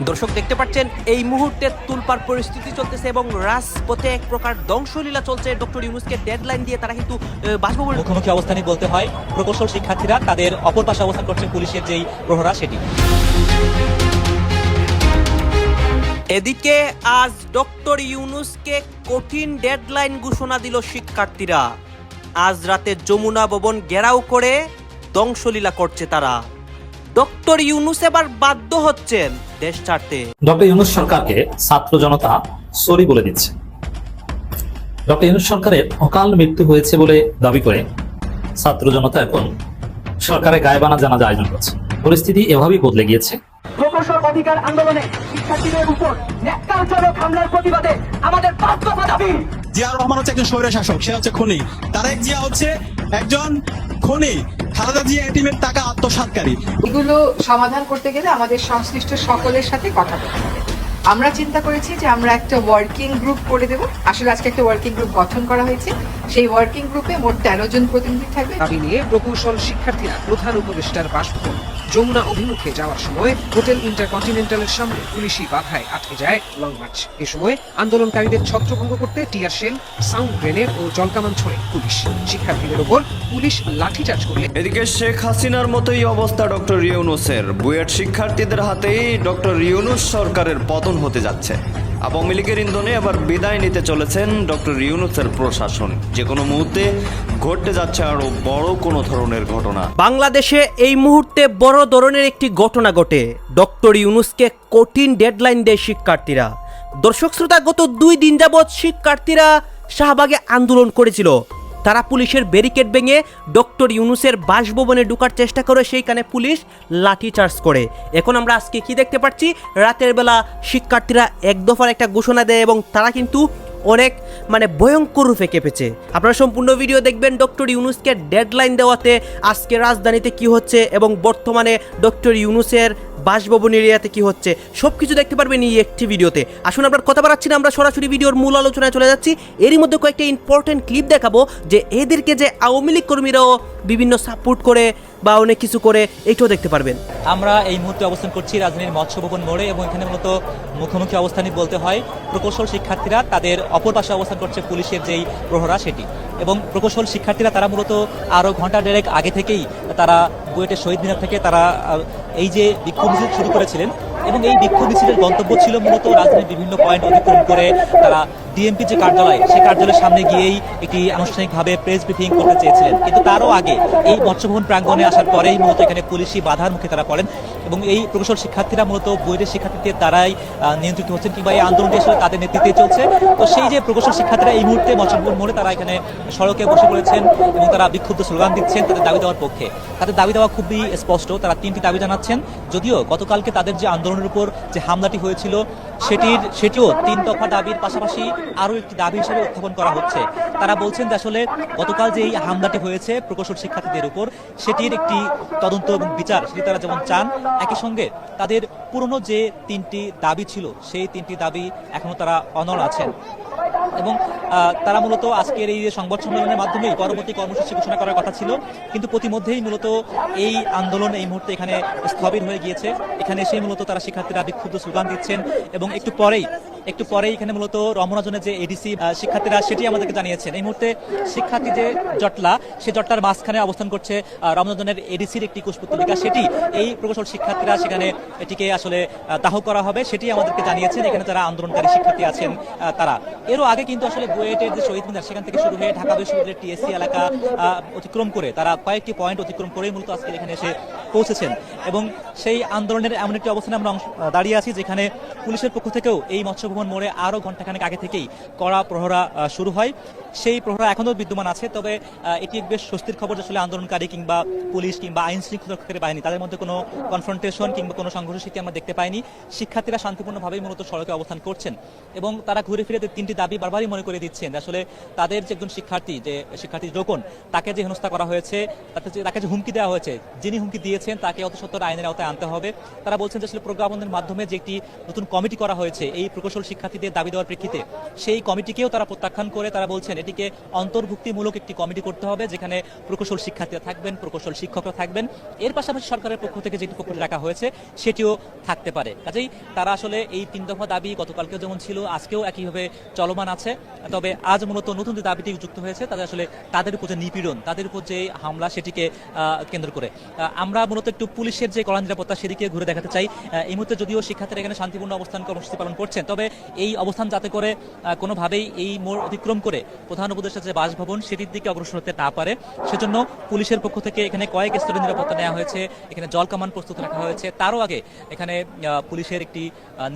দর্শক দেখতে পাচ্ছেন এই মুহূর্তে তুলপার পরিস্থিতি চলতেছে এবং রাজপথে এক প্রকার ধ্বংসলীলা চলছে। ডক্টর ইউনুসকে ডেডলাইন দিয়ে তারা কিন্তু আহ, বাসভবন মুখোমুখি অবস্থানই বলতে হয় প্রকৌশল শিক্ষার্থীরা তাদের অপর পাশে অবস্থান করছে পুলিশের যেই প্রহরা সেটি। এদিকে আজ ডক্টর ইউনুসকে কঠিন ডেডলাইন ঘোষণা দিল শিক্ষার্থীরা। আজ রাতে যমুনা ভবন ঘেরাও করে ধ্বংসলীলা করছে তারা। ডক্টর ইউনুস এবার বাধ্য হচ্ছেন দেশ ছাড়তে। ডক্টর ইউনুস সরকারকে ছাত্র জনতা সরি বলে দিচ্ছে। ডক্টর ইউনুস সরকারের অকাল মৃত্যু হয়েছে বলে দাবি করে ছাত্র জনতা এখন সরকারের গায়েবানা জানাজা আয়োজন করছে। পরিস্থিতি এভাবেই বদলে গিয়েছে। প্রকৌশল অধিকার আন্দোলনে শিক্ষার্থীদের উপর ন্যাক্কারজনক হামলার প্রতিবাদে আমাদের পাঁচ দফা দাবি। জিয়াউর রহমান হচ্ছে একজন স্বৈর শাসক সে হচ্ছে খনি। তারেক জিয়া হচ্ছে একজন খনি, খালেদা এটিমের টাকা আত্মসাতকারী এগুলো সমাধান করতে গেলে আমাদের সংশ্লিষ্ট সকলের সাথে কথা বলতে হবে। আমরা চিন্তা করেছি যে আমরা একটা ওয়ার্কিং গ্রুপ করে দেব। আসলে আজকে একটা ওয়ার্কিং গ্রুপ গঠন করা হয়েছে। সেই ওয়ার্কিং গ্রুপে মোট তেরো জন প্রতিনিধি থাকবে। দাবি নিয়ে প্রকৌশল শিক্ষার্থীরা প্রধান উপদেষ্টার বাসভবন। যমুনা অভিমুখে যাওয়ার সময় হোটেল ইন্টারকন্টিনেন্টালের সামনে পুলিশি বাধায় আটকে যায় লং মার্চ। এ সময় আন্দোলনকারীদের ছত্রভঙ্গ করতে টিয়ার শেল সাউন্ড গ্রেনেড ও জলকামান ছোড়ে পুলিশ। শিক্ষার্থীদের ওপর পুলিশ লাঠিচার্জ করলে এদিকে শেখ হাসিনার মতোই অবস্থা ডক্টর ইউনুসের। বুয়েট শিক্ষার্থীদের হাতেই ডক্টর ইউনুস সরকারের পতন হতে যাচ্ছে। আওয়ামী লীগের ইন্ধনে আবার বিদায় নিতে চলেছেন ডক্টর ইউনুসের প্রশাসন। যে কোনো মুহূর্তে ঘটতে যাচ্ছে আরও বড় কোনো ধরনের ঘটনা। বাংলাদেশে এই মুহূর্তে বড় ধরনের একটি ঘটনা ঘটে। ডক্টর ইউনুসকে কঠিন ডেডলাইন দেয় শিক্ষার্থীরা। দর্শক শ্রোতা, গত দুই দিন যাবৎ শিক্ষার্থীরা শাহবাগে আন্দোলন করেছিল। তারা পুলিশের ব্যারিকেড ভেঙে ডক্টর ইউনুসের বাসভবনে ঢোকার চেষ্টা করে, সেইখানে পুলিশ লাঠি চার্জ করে। এখন আমরা আজকে কি দেখতে পাচ্ছি? রাতের বেলা শিক্ষার্থীরা এক দফার একটা ঘোষণা দেয় এবং তারা কিন্তু অনেক মানে ভয়ঙ্কর রূপে কেঁপেছে। আপনারা সম্পূর্ণ ভিডিও দেখবেন ডক্টর ইউনুসকে ডেডলাইন দেওয়াতে আজকে রাজধানীতে কি হচ্ছে এবং বর্তমানে ডক্টর ইউনুসের বাসভবন এরিয়াতে কি হচ্ছে সব কিছু দেখতে পারবেন এই একটি ভিডিওতে। আসুন আপনার কথা বাড়াচ্ছি না, আমরা সরাসরি ভিডিওর মূল আলোচনায় চলে যাচ্ছি। এরই মধ্যে কয়েকটা ইম্পর্টেন্ট ক্লিপ দেখাবো যে এদেরকে যে আওয়ামী লীগ কর্মীরাও বিভিন্ন সাপোর্ট করে বা অনেক কিছু করে এইটাও দেখতে পারবেন। আমরা এই মুহূর্তে অবস্থান করছি রাজধানীর মৎস্য ভবন মোড়ে এবং এখানে মূলত মুখোমুখি অবস্থানই বলতে হয়, প্রকৌশল শিক্ষার্থীরা তাদের অপর পাশে অবস্থান করছে পুলিশের যেই প্রহরা সেটি। এবং প্রকৌশল শিক্ষার্থীরা তারা মূলত আরও ঘণ্টা দেড়েক আগে থেকেই তারা বুয়েটের শহীদ মিনার থেকে তারা এই যে বিক্ষোভ মিছিল শুরু করেছিলেন এবং এই বিক্ষোভ মিছিলের গন্তব্য ছিল মূলত রাজধানীর বিভিন্ন পয়েন্ট অতিক্রম করে তারা ডিএমপি যে কার্যালয়, সেই কার্যালয়ের সামনে গিয়েই একটি আনুষ্ঠানিকভাবে প্রেস ব্রিফিং করতে চেয়েছিলেন। কিন্তু তারও আগে এই মৎস্যভবন প্রাঙ্গণে আসার পরেই মূলত এখানে পুলিশি বাধার মুখে তারা পড়েন এবং এই প্রকৌশল শিক্ষার্থীরা মূলত বইয়ের শিক্ষার্থীদের দ্বারাই নিয়ন্ত্রিত হচ্ছেন কিংবা এই আন্দোলনটি আসলে তাদের নেতৃত্বে চলছে। তো সেই যে প্রকৌশল শিক্ষার্থীরা এই মুহূর্তে মৎস্যভবন মোড়ে তারা এখানে সড়কে বসে পড়েছেন এবং তারা বিক্ষুব্ধ স্লোগান দিচ্ছেন তাদের দাবি দেওয়ার পক্ষে। তাদের দাবি দেওয়া খুবই স্পষ্ট, তারা তিনটি দাবি জানাচ্ছেন। যদিও গতকালকে তাদের যে আন্দোলনের উপর যে হামলাটি হয়েছিল, সেটির, সেটিও তিন দফা দাবির পাশাপাশি আরও একটি দাবি হিসেবে উত্থাপন করা হচ্ছে। তারা বলছেন যে আসলে গতকাল যে এই হামলাটি হয়েছে প্রকৌশল শিক্ষার্থীদের উপর, সেটির একটি তদন্ত এবং বিচার, সেটি তারা যেমন চান, একই সঙ্গে তাদের পুরনো যে তিনটি দাবি ছিল, সেই তিনটি দাবি এখনও তারা অনড় আছেন। এবং তারা মূলত আজকের এই সংবাদ সম্মেলনের মাধ্যমেই পরবর্তী কর্মসূচি ঘোষণা করার কথা ছিল, কিন্তু প্রতিমধ্যেই মূলত এই আন্দোলন এই মুহূর্তে এখানে স্থবির হয়ে গিয়েছে। এখানে এসে মূলত তারা শিক্ষার্থীরা বিক্ষুব্ধ স্লোগান দিচ্ছেন এবং একটু পরেই একটু পরে এখানে মূলত রমনাজনের যে এডিসি শিক্ষার্থীরা সেটি আমাদেরকে জানিয়েছেন। এই মুহূর্তে শিক্ষার্থী যে জটলা, সে জটলার মাঝখানে অবস্থান করছে রমনাজনের এডিসির একটি কুশপুত্তলিকা সেটি এই প্রকৌশল শিক্ষার্থীরা সেখানে এটিকে আসলে দাহ করা হবে, সেটি আমাদেরকে জানিয়েছেন। এখানে যারা আন্দোলনকারী শিক্ষার্থী আছেন তারা। এরও আগে কিন্তু আসলে বুয়েটের যে শহীদ মিনার, সেখান থেকে শুরু হয়ে ঢাকা বিশ্ববিদ্যালয়ের টিএসসি এলাকা অতিক্রম করে, তারা কয়েকটি পয়েন্ট অতিক্রম করেই মূলত আজকে এখানে এসে পৌঁছেছেন। এবং সেই আন্দোলনের এমন একটি অবস্থানে আমরা দাঁড়িয়ে আছি যেখানে পুলিশের পক্ষ থেকেও এই মৎস্য ভবন মোড়ে আরও ঘন্টাখানেক আগে থেকেই কড়া প্রহরা শুরু হয়। সেই প্রহরা এখনও বিদ্যমান আছে, তবে এটি বেশ স্বস্তির খবর আসলে আন্দোলনকারী কিংবা পুলিশ কিংবা আইন শৃঙ্খলাকারী বাহিনী, তাদের মধ্যে কোনো কনফ্রন্টেশন কিংবা কোনো সংঘর্ষ স্মৃতি আমরা দেখতে পাইনি। শিক্ষার্থীরা শান্তিপূর্ণভাবেই মূলত সড়কে অবস্থান করছেন এবং তারা ঘুরে ফিরে তিনটি দাবি বারবারই মনে করে দিচ্ছেন আসলে তাদের যে একজন শিক্ষার্থী, যে শিক্ষার্থী রোকন তাকে যে হেনস্থা করা হয়েছে তাকে যে তাকে যে হুমকি দেওয়া হয়েছে, যিনি হুমকি দিয়েছেন দিয়েছেন তাকে অত সত্তর আইনের আওতায় আনতে হবে। তারা বলছেন যে আসলে প্রজ্ঞাপনের মাধ্যমে যে একটি নতুন কমিটি করা হয়েছে, এই প্রকৌশল শিক্ষার্থীদের দাবি দেওয়ার প্রেক্ষিতে সেই কমিটিকেও তারা প্রত্যাখ্যান করে, তারা বলছেন এটিকে অন্তর্ভুক্তিমূলক একটি কমিটি করতে হবে, যেখানে প্রকৌশল শিক্ষার্থীরা থাকবেন, প্রকৌশল শিক্ষকরা থাকবেন। এর পাশাপাশি সরকারের পক্ষ থেকে যেটি পক্ষ রাখা হয়েছে, সেটিও থাকতে পারে। কাজেই তারা আসলে এই তিন দফা দাবি গতকালকেও যেমন ছিল, আজকেও একইভাবে চলমান আছে। তবে আজ মূলত নতুন যে দাবিটি যুক্ত হয়েছে তাদের আসলে তাদের উপর যে নিপীড়ন, তাদের উপর যে হামলা, সেটিকে কেন্দ্র করে। আমরা মূলত একটু পুলিশের যে কড়া নিরাপত্তা সেদিকে ঘুরে দেখাতে চাই। এই মুহূর্তে যদিও শিক্ষার্থীরা এখানে শান্তিপূর্ণ অবস্থান কর্মসূচি পালন করছেন, তবে এই অবস্থান যাতে করে কোনোভাবেই এই মোড় অতিক্রম করে প্রধান উপদেষ্টা যে বাসভবন, সেটির দিকে অগ্রসর হতে না পারে। সেজন্য পুলিশের পক্ষ থেকে এখানে কয়েক স্তরের নিরাপত্তা নেওয়া হয়েছে। এখানে জল কামান প্রস্তুত রাখা হয়েছে। তারও আগে এখানে পুলিশের একটি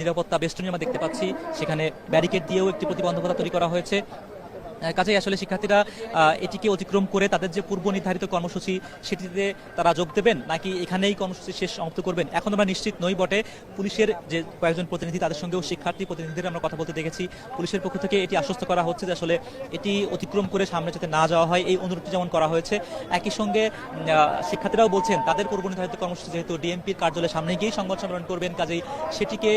নিরাপত্তা বেষ্টনী আমরা দেখতে পাচ্ছি। সেখানে ব্যারিকেড দিয়েও একটি প্রতিবন্ধকতা তৈরি করা হয়েছে। কাজেই আসলে শিক্ষার্থীরা এটিকে অতিক্রম করে তাদের যে পূর্ব নির্ধারিত কর্মসূচি, সেটিতে তারা যোগ দেবেন নাকি এখানেই কর্মসূচি শেষ সমাপ্ত করবেন? এখন আমরা নিশ্চিত নই, বটে পুলিশের যে কয়েকজন প্রতিনিধি, তাদের সঙ্গেও শিক্ষার্থী প্রতিনিধিদের আমরা কথা বলতে দেখেছি। পুলিশের পক্ষ থেকে এটি আশ্বস্ত করা হচ্ছে যে আসলে এটি অতিক্রম করে সামনে যাতে না যাওয়া হয়, এই অনুরোধটি যেমন করা হয়েছে। একই সঙ্গে শিক্ষার্থীরাও বলছেন, তাদের পূর্ব নির্ধারিত কর্মসূচি যেহেতু ডিএমপির কার্যালয়ের সামনে গিয়েই সংবাদ সম্মেলন করবেন, কাজেই সেটিকে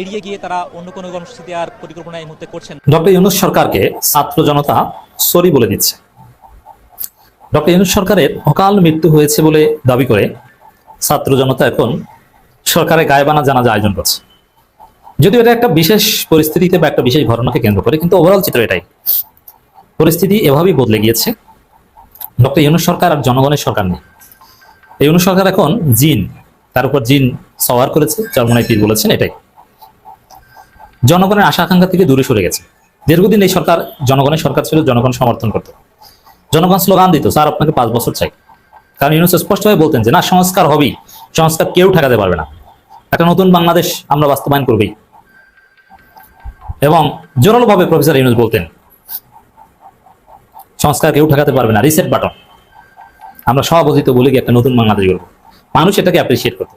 এড়িয়ে গিয়ে তারা অন্য কোনো কর্মসূচি দেওয়ার পরিকল্পনা এই মুহূর্তে করছেন ডক্টর ইউনুস সরকারকে ছাত্র জনতা সরি বলে দিচ্ছে। ডক্টর ইউনুস সরকারের অকাল মৃত্যু হয়েছে বলে দাবি করে ছাত্র জনতা এখন সরকারের গায়েবানা জানাজা আয়োজন করছে। যদিও এটা একটা বিশেষ পরিস্থিতিতে বা একটা বিশেষ ঘটনাকে কেন্দ্র করে, কিন্তু ওভারঅল চিত্র এটাই। পরিস্থিতি এভাবেই বদলে গিয়েছে। ডক্টর ইউনুস সরকার আর জনগণের সরকার নেই। এই ইউনুস সরকার এখন জিন, তার উপর জিন সওয়ার করেছে চরমনাই পীর বলেছেন, এটাই। জনগণের আশা আকাঙ্ক্ষা থেকে দূরে সরে গেছে। দীর্ঘদিন এই সরকার, জনগণের সরকার ছিল, জনগণ সমর্থন করত। জনগণ স্লোগান দিত, স্যার, আপনাকে পাঁচ বছর চাই। কারণ ইউনুস স্পষ্টভাবে বলতেন যে, না, সংস্কার হবেই। সংস্কার কেউ ঠেকাতে পারবে না। একটা নতুন বাংলাদেশ আমরা বাস্তবায়ন করবেই। এবং জোরালোভাবে প্রফেসর ইউনুস বলতেন, সংস্কার কেউ ঠেকাতে পারবে না। Reset button. আমরা সভাপতিত্ব বলে গিয়ে একটা নতুন বাংলাদেশ গড়ব। মানুষ এটাকে অ্যাপ্রিসিয়েট করতো।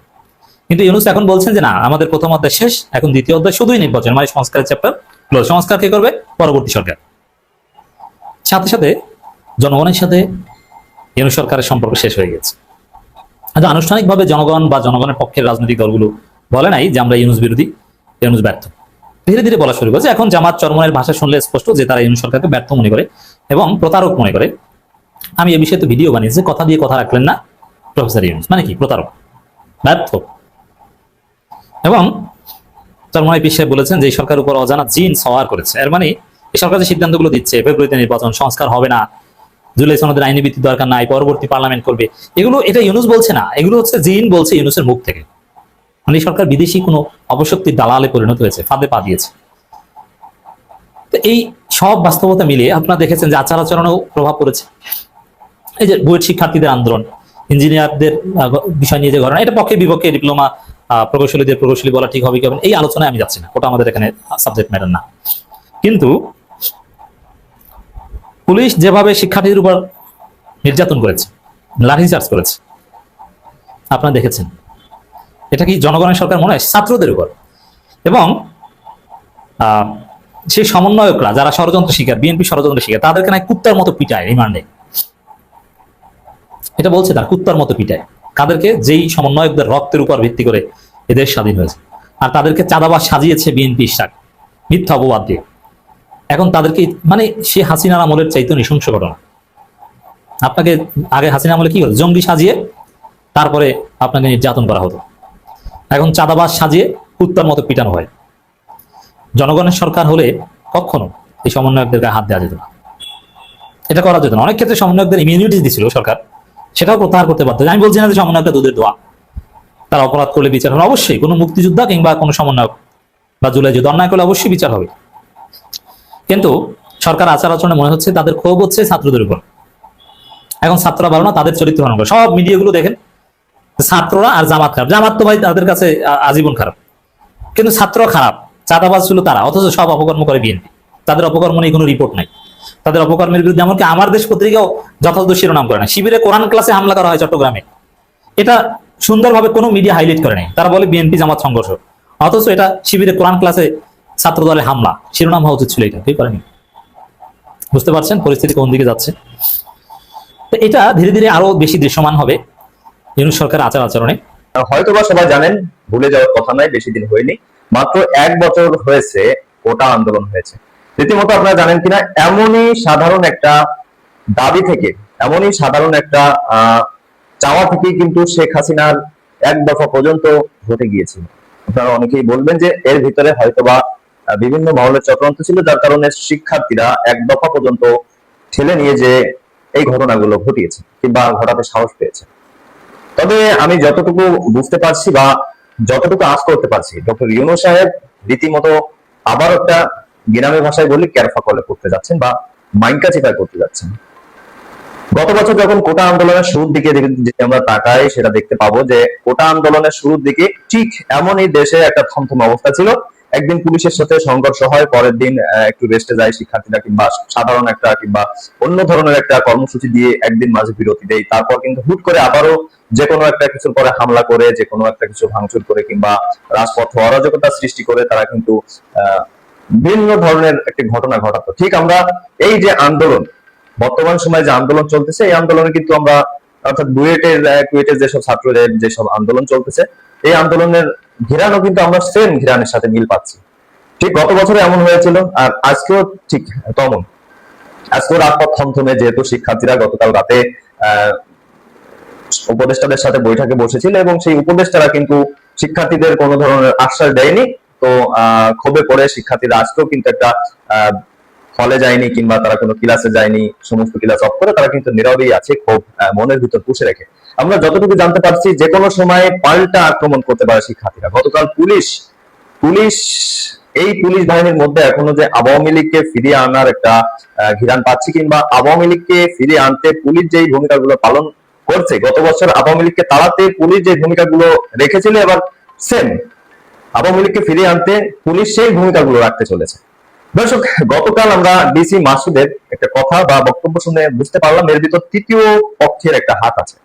কিন্তু ইউনুস এখন বলছেন যে, না, আমাদের প্রথম অধ্যায় শেষ, এখন দ্বিতীয় অধ্যায় শুধুই নির্বাচন। মানে সংস্কারের চ্যাপ্টার সংস্কার কে করবে? পরবর্তী সরকার। সাথে সাথে জনগণের সাথে ইউনুস সরকারের সম্পর্ক শেষ হয়ে গেছে। আচ্ছা আনুষ্ঠানিকভাবে জনগণ বা জনগণের পক্ষের রাজনৈতিক দলগুলো বলে নাই যে আমরা ইউনুস বিরোধী, ইউনুস ব্যর্থ। ধীরে ধীরে বলা শুরু করেছে, এখন জামাত চরমনের ভাষা শুনলে স্পষ্ট যে তারা ইউনুস সরকারকে ব্যর্থ মনে করে এবং প্রতারক মনে করে। আমি এ বিষয়ে তো ভিডিও বানিয়েছি, কথা দিয়ে কথা রাখলেন না প্রফেসর ইউনুস। মানে কি? প্রতারক। ব্যর্থ। এবং চরমনাই পিসায় বলেছেন যে সরকার উপর অজানা জিন সওয়ার করেছে। এর মানে এই সরকার যে সিদ্ধান্তগুলো দিচ্ছে, ফেব্রুয়ারিতে নির্বাচন সংস্কার হবে না, জুলাই সনদের আইনি ভিত্তি দরকার নাই, পরবর্তী পার্লামেন্ট করবে, এগুলো, এটা ইউনুস বলছে না, এগুলো হচ্ছে জিন বলছে ইউনুসের মুখ থেকে। মানে সরকার বিদেশি কোনো অবশক্তির দালালে পরিণত হয়েছে, ফাঁদে পা দিয়েছে। তো এই সব বাস্তবতা মিলিয়ে আপনারা দেখেছেন যে আচার আচরণেও প্রভাব পড়েছে। এই যে বুয়েট শিক্ষার্থীদের আন্দোলন, ইঞ্জিনিয়ারদের বিষয় নিয়ে যে ঘটনা, এটা পক্ষে বিপক্ষে ডিপ্লোমা প্রকৌশলীদের প্রকৌশলী বলা ঠিক হবে কি এই আলোচনায় আমি যাচ্ছি না। ওটা আমাদের এখানে সাবজেক্ট ম্যাটার না। কিন্তু পুলিশ যেভাবে শিক্ষার্থীদের উপর নির্যাতন করেছে লাঠিচার্জ করেছে, আপনারা দেখেছেন। এটা কি জনগণের সরকার মনে হয়? ছাত্রদের উপর। এবং সেই সমন্বয়করা যারা ষড়যন্ত্র শিকার, বিএনপি ষড়যন্ত্র শিকার, তাদেরকে নাই কুত্তার মতো পিটায় রিমান্ডে। এটা বলছে তার কুত্তার মতো পিটায়। কাদেরকে যেই সমন্বয়কদের রক্তের উপর ভিত্তি করে এদের স্বাধীন হয়েছে। আর তাদেরকে চাঁদাবাজ সাজিয়েছে বিএনপি ইশাক মিথ্যা অপবাদ দিয়ে। এখন তাদেরকে মানে সে হাসিনার আমলের চাইতে নৃশংস ঘটনা। আপনাকে আগে হাসিনা আমলে কি হতো জঙ্গি সাজিয়ে তারপরে আপনাকে নির্যাতন করা হতো। এখন চাঁদাবাজ সাজিয়ে কুত্তার মতো পিটানো হয়। জনগণের সরকার হলে কখনো এই সমন্বয়কদের গায়ে হাত দেওয়া যেত না। এটা করা যেত না। অনেক ক্ষেত্রে সমন্বয়কদের ইমিউনিটি দিছিল সরকার। সেটাও প্রত্যাহার করতে পারতো আমি বলছি না যে সমন্বয়কটা দুধের দোয়া। তারা অপরাধ করলে বিচার হবে। অবশ্যই কোনো মুক্তিযোদ্ধা কিংবা কোনো সমন্বয়ক বা জুলাই যদি অন্যায় করলে অবশ্যই বিচার হবে। কিন্তু সরকার আচার আচরণে মনে হচ্ছে তাদের ক্ষোভ হচ্ছে ছাত্রদের উপর। এখন ছাত্ররা ভালো না, তাদের চরিত্র হরণ করে সব মিডিয়াগুলো দেখেন, ছাত্ররা আর জামাত খারাপ। জামাত তো ভাই তাদের কাছে আজীবন খারাপ। কিন্তু ছাত্র খারাপ, চাঁদাবাজ ছিল তারা, অথচ সব অপকর্ম করে বিএনপি। তাদের অপকর্ম নিয়ে কোনো রিপোর্ট নাই। তাদের অপকর্মের বিরুদ্ধে, এমনকি আমার দেশ পত্রিকাও যথাযথ শিরোনাম করে না শিবিরে কোরআন ক্লাসে হামলা করা হয় চট্টগ্রামে। এটা সুন্দরভাবে কোনো মিডিয়া হাইলাইট করে নাই। তারা বলে বিএনপি জামাত সংঘর্ষ। অথচ এটা শিবিরে কোরআন ক্লাসে ছাত্র দলে হামলা। শিরোনাম হওয়া উচিত ছিল এটা। কেউ করেনি। বুঝতে পারছেন পরিস্থিতি কোন দিকে যাচ্ছে? তো এটা ধীরে ধীরে আরও বেশি দৃশ্যমান হবে ইউনুস সরকারের আচার আচরণে। হয়তোবা সবাই জানেন, ভুলে যাওয়ার কথা নয়, বেশি দিন হয়নি। মাত্র এক বছর হয়েছে কোটা আন্দোলন হয়েছে। রীতিমতো আপনারা জানেন কিনা, এমনই সাধারণ একটা দাবি থেকে, এমনই সাধারণ একটা চাওয়া থেকেই কিন্তু শেখ হাসিনার এক দফা পর্যন্ত ঘটে গিয়েছিল আপনারা অনেকেই বলবেন যে এর ভিতরে হয়তোবা বিভিন্ন মহলের চক্রান্ত ছিল, যার কারণে শিক্ষার্থীরা এক দফা পর্যন্ত ঠেলে নিয়ে যে এই ঘটনাগুলো ঘটিয়েছে, কিংবা ঘটাতে সাহস পেয়েছে। তবে আমি যতটুকু বুঝতে পারছি বা যতটুকু আশ করতে পারছি, ডক্টর ইউনো সাহেব রীতিমতো আবার একটা গ্রামের ভাষায় বলি ক্যারফা কলে করতে যাচ্ছেন বা মাইকা চিপায় করতে যাচ্ছেন। গত বছর যখন কোটা আন্দোলনের শুরুর দিকে আমরা তাকাই, সেটা দেখতে পাবো যে কোটা আন্দোলনের শুরুর দিকে ঠিক এমনই দেশে একটা থমথম অবস্থা ছিল। একদিন পুলিশের সাথে সংঘর্ষ হয়, পরের দিন একটু রেস্টে যায় শিক্ষার্থীরা কিংবা সাধারণ একটা কিংবা অন্য ধরনের একটা কর্মসূচি দিয়ে একদিন মাঝে বিরতি দেয়। তারপর কিন্তু হুট করে আবারও যে কোনো একটা কিছুর পরে হামলা করে যে কোনো একটা কিছু ভাঙচুর করে কিংবা রাজপথে অরাজকতা সৃষ্টি করে তারা কিন্তু ভিন্ন ধরনের একটি ঘটনা ঘটাতো। ঠিক আমরা এই যে আন্দোলন, বর্তমান সময়ে যে আন্দোলন চলতেছে, এই আন্দোলনে কিন্তু আমরা অর্থাৎ বুয়েটের কুয়েটের যেসব ছাত্রদের যেসব আন্দোলন চলতেছে, এই আন্দোলনের ঘিরানো কিন্তু আমরা সেম ঘিরানের সাথে মিল পাচ্ছি। ঠিক গত বছরে এমন হয়েছিল, আর আজকেও ঠিক তেমন। আজকেও রাজপথ থমথমে যেহেতু শিক্ষার্থীরা গতকাল রাতে উপদেষ্টাদের সাথে বৈঠকে বসেছিল, এবং সেই উপদেষ্টারা কিন্তু শিক্ষার্থীদের কোনো ধরনের আশ্বাস দেয়নি। তো ক্ষোভে পড়ে শিক্ষার্থীরা আজকেও কিন্তু একটা হলে যায়নি কিংবা তারা কোনো ক্লাসে যায়নি, সমস্ত ক্লাস অফ করে তারা কিন্তু নীরবেই আছে ক্ষোভ মনের ভিতর পুষে রেখে। আমরা যতটুকু জানতে পারছি যে কোনো সময় পাল্টা আক্রমণ করতে পারে শিক্ষার্থীরা। গতকাল পুলিশ পুলিশ, এই পুলিশ বাহিনীর মধ্যে এখনও যে আওয়ামী লীগকে ফিরিয়ে আনার একটা ঘিরান পাচ্ছি কিংবা আওয়ামী লীগকে ফিরিয়ে আনতে পুলিশ যেই ভূমিকাগুলো পালন করছে, গত বছর আওয়ামী লীগকে তাড়াতে পুলিশ যে ভূমিকাগুলো রেখেছিল এবার সেম আওয়ামী লীগকে ফিরিয়ে আনতে পুলিশ সেই ভূমিকাগুলো রাখতে চলেছে। দর্শক, গতকাল আমরা ডিসি মাসুদের একটা কথা বা বক্তব্য শুনে বুঝতে পারলাম, এর ভিতর তৃতীয় পক্ষের একটা হাত আছে।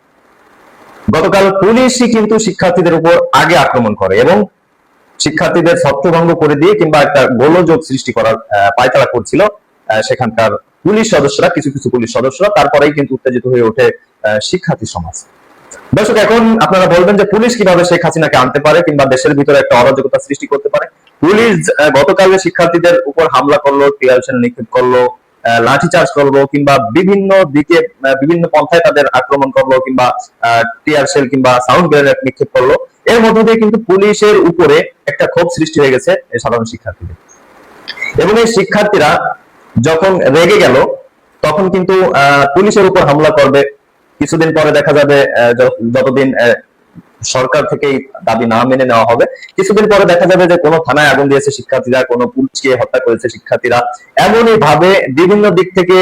গতকাল পুলিশই কিন্তু শিক্ষার্থীদের উপর আগে আক্রমণ করে এবং শিক্ষার্থীদের ছত্রভঙ্গ করে দিয়ে কিংবা একটা গোলযোগ সৃষ্টি করার পায়তারা করছিল। সেখানকার পুলিশ সদস্যরা, কিছু কিছু পুলিশ সদস্যরা, তারপরেই কিন্তু উত্তেজিত হয়ে ওঠে শিক্ষার্থী সমাজ। দর্শক, এখন আপনারা বলবেন যে পুলিশ কীভাবে শেখ হাসিনাকে আনতে পারে কিংবা দেশের ভিতরে একটা অরাজকতা সৃষ্টি করতে পারে? পুলিশ গতকালে শিক্ষার্থীদের উপর হামলা করল টিয়ারসেল নিক্ষেপ করল লাঠিচার্জ করল কিংবা বিভিন্ন দিকে বিভিন্ন পন্থায় তাদের আক্রমণ করল কিংবা টিয়ার সেল কিংবা সাউন্ড গ্রেনেড নিক্ষেপ করল। এর মধ্য দিয়ে কিন্তু পুলিশের উপরে একটা ক্ষোভ সৃষ্টি হয়ে গেছে সাধারণ শিক্ষার্থীদের। এবং এই শিক্ষার্থীরা যখন রেগে গেল, তখন কিন্তু পুলিশের উপর হামলা করবে কিছুদিন পরে দেখা যাবে যতদিন সরকার থেকে দাবি না মেনে নেওয়া হবে, কিছুদিন পরে দেখা যাবে যে কোনো থানায় আগুন দিয়েছে শিক্ষার্থীরা, কোনো পুলিশকে হত্যা করেছে শিক্ষার্থীরা। এমনই ভাবে বিভিন্ন দিক থেকে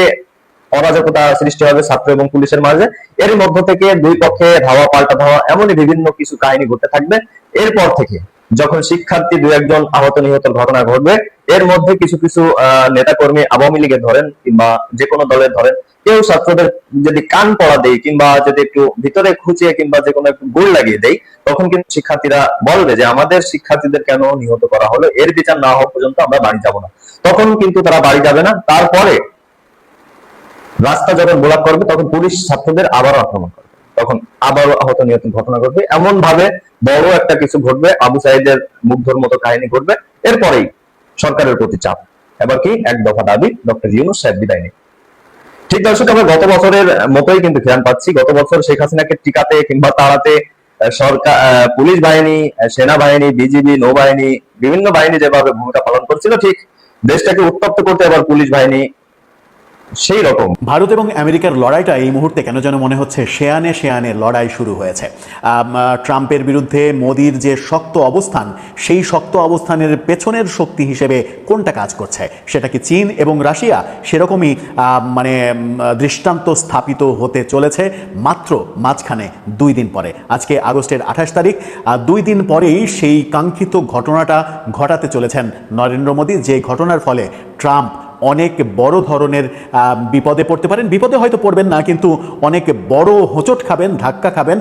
অরাজকতা সৃষ্টি হবে ছাত্র এবং পুলিশের মাঝে। এর মধ্য থেকে দুই পক্ষে ধাওয়া, পাল্টা ধাওয়া, এমনই বিভিন্ন কিছু কাহিনী ঘটতে থাকবে। এরপর থেকে যখন শিক্ষার্থী দু একজন আহত নিহতের ঘটনা ঘটবে, এর মধ্যে কিছু কিছু নেতাকর্মী আওয়ামী লীগের ধরেন কিংবা যে কোনো দলের ধরেন, কেউ ছাত্রদের যদি কান পড়া দেয় কিংবা যদি একটু ভিতরে খুঁচিয়ে কিংবা যে কোনো একটু গোল লাগিয়ে দেয়, তখন কিন্তু শিক্ষার্থীরা বলবে যে আমাদের শিক্ষার্থীদের কেন নিহত করা হলো, এর বিচার না হওয়া পর্যন্ত আমরা বাড়ি যাব না। তখন কিন্তু তারা বাড়ি যাবে না। তারপরে রাস্তা যখন গোলাপ করবে, তখন পুলিশ ছাত্রদের আবার আক্রমণ করবে তখন আবারও আহত নিহত ঘটনা ঘটবে। এমন ভাবে বড় একটা কিছু ঘটবে, আবু সাইদের মুগ্ধর মতো কাহিনী ঘটবে, এরপরেই সরকারের প্রতি চাপ। এবার কি? এক দফা দাবি, ডক্টর ইউনুস সাহেব বিদায় নিন ঠিক দর্শক, আমরা গত বছরের মতোই কিন্তু খেয়াল পাচ্ছি। গত বছর শেখ হাসিনাকে টিকাতে কিংবা তাড়াতে সরকার পুলিশ বাহিনী সেনাবাহিনী, বিজিবি, নৌবাহিনী, বিভিন্ন বাহিনী যেভাবে ভূমিকা পালন করছিল, ঠিক দেশটাকে উত্তপ্ত করতে এবার পুলিশ বাহিনী সেই রকম। ভারত এবং আমেরিকার লড়াইটা এই মুহূর্তে কেন যেন মনে হচ্ছে শেয়ানে শেয়ানে লড়াই শুরু হয়েছে। ট্রাম্পের বিরুদ্ধে মোদির যে শক্ত অবস্থান, সেই শক্ত অবস্থানের পেছনের শক্তি হিসেবে কোনটা কাজ করছে? সেটা কি চীন এবং রাশিয়া সেরকমই মানে দৃষ্টান্ত স্থাপিত হতে চলেছে মাত্র মাঝখানে দুই দিন পরে। আজকে আগস্টের আঠাশ তারিখ দুই দিন পরেই সেই কাঙ্ক্ষিত ঘটনাটা ঘটাতে চলেছেন নরেন্দ্র মোদী। যে ঘটনার ফলে ট্রাম্প অনেক বড় ধরনের বিপদে পড়তে পারেন। বিপদে হয়তো পড়বেন না, কিন্তু অনেক বড় হোঁচট খাবেন, ধাক্কা খাবেন।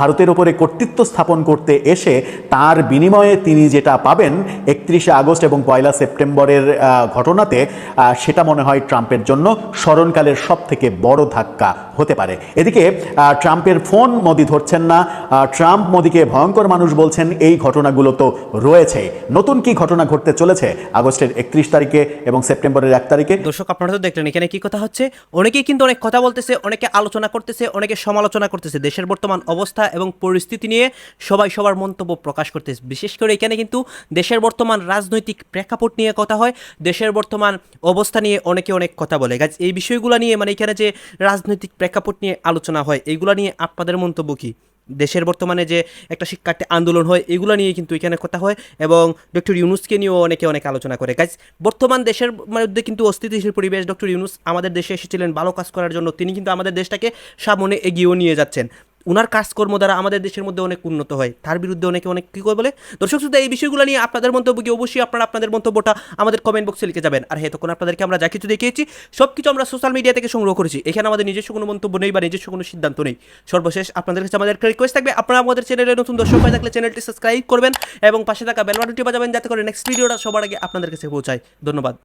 ভারতের ওপরে কর্তৃত্ব স্থাপন করতে এসে তার বিনিময়ে তিনি যেটা পাবেন একত্রিশে আগস্ট এবং পয়লা সেপ্টেম্বরের ঘটনাতে সেটা মনে হয় ট্রাম্পের জন্য স্মরণকালের সব থেকে বড় ধাক্কা হতে পারে। এদিকে ট্রাম্পের ফোন মোদি ধরছেন না। ট্রাম্প মোদিকে ভয়ঙ্কর মানুষ বলছেন, এই ঘটনাগুলো তো রয়েছে নতুন কি ঘটনা ঘটতে চলেছে? আগস্টের একত্রিশ তারিখে এবং সেপ্টেম্বরের এক তারিখে। দর্শক, আপনারা তো দেখলেন, এখানে কি কথা হচ্ছে? অনেকেই কিন্তু অনেক কথা বলতেছে, অনেকে আলোচনা করতেছে, অনেকে সমালোচনা করতেছে। দেশের বর্তমান অবস্থা এবং পরিস্থিতি নিয়ে সবাই সবার মন্তব্য প্রকাশ করতেছে। বিশেষ করে এখানে কিন্তু দেশের বর্তমান রাজনৈতিক প্রেক্ষাপট নিয়ে কথা হয়, দেশের বর্তমান অবস্থা নিয়ে অনেকে অনেক কথা বলে। গাছ এই বিষয়গুলো নিয়ে মানে এখানে যে রাজনৈতিক প্রেক্ষাপট নিয়ে আলোচনা হয় এইগুলো নিয়ে আপনাদের মন্তব্য কি? দেশের বর্তমানে যে একটা শিক্ষার্থী আন্দোলন হয়, এগুলো নিয়ে কিন্তু এখানে কথা হয় এবং ডক্টর ইউনুসকে নিয়েও অনেকে অনেক আলোচনা করে। গাইজ বর্তমান দেশের মধ্যে কিন্তু অস্থিতিশীল পরিবেশ, ডক্টর ইউনুস আমাদের দেশে এসেছিলেন, ভালো কাজ করার জন্য। তিনি কিন্তু আমাদের দেশটাকে সামনে এগিয়েও নিয়ে যাচ্ছেন। উনার কাজকর্ম দ্বারা আমাদের দেশের মধ্যে অনেক উন্নত হয়। তার বিরুদ্ধে অনেকে অনেক কী করে বলে? দর্শক শ্রোতা, এই বিষয়গুলো নিয়ে আপনাদের মন্তব্য অবশ্যই আপনারা আপনাদের মন্তব্যটা আমাদের কমেন্ট বক্সে লিখে যাবেন। আর হ্যাঁ তখন আপনাদেরকে আমরা যা কিছু দেখিয়েছি সব কিছু আমরা সোশ্যাল মিডিয়া থেকে সংগ্রহ করেছি। এখানে আমাদের নিজস্ব কোনো মন্তব্য নেই বা নিজস্ব কোনো সিদ্ধান্ত নেই। সর্বশেষ আপনাদের কাছে আমাদের রিকোয়েস্ট থাকবে, আপনারা আমাদের চ্যানেলে নতুন দর্শক হয়ে থাকলে চ্যানেলটি সাবস্ক্রাইব করবেন এবং পাশে থাকা বেল বাটনটি বাজাবেন, যাতে করে নেক্সট ভিডিওটা সবার আগে আপনাদের কাছে পৌঁছায়। ধন্যবাদ।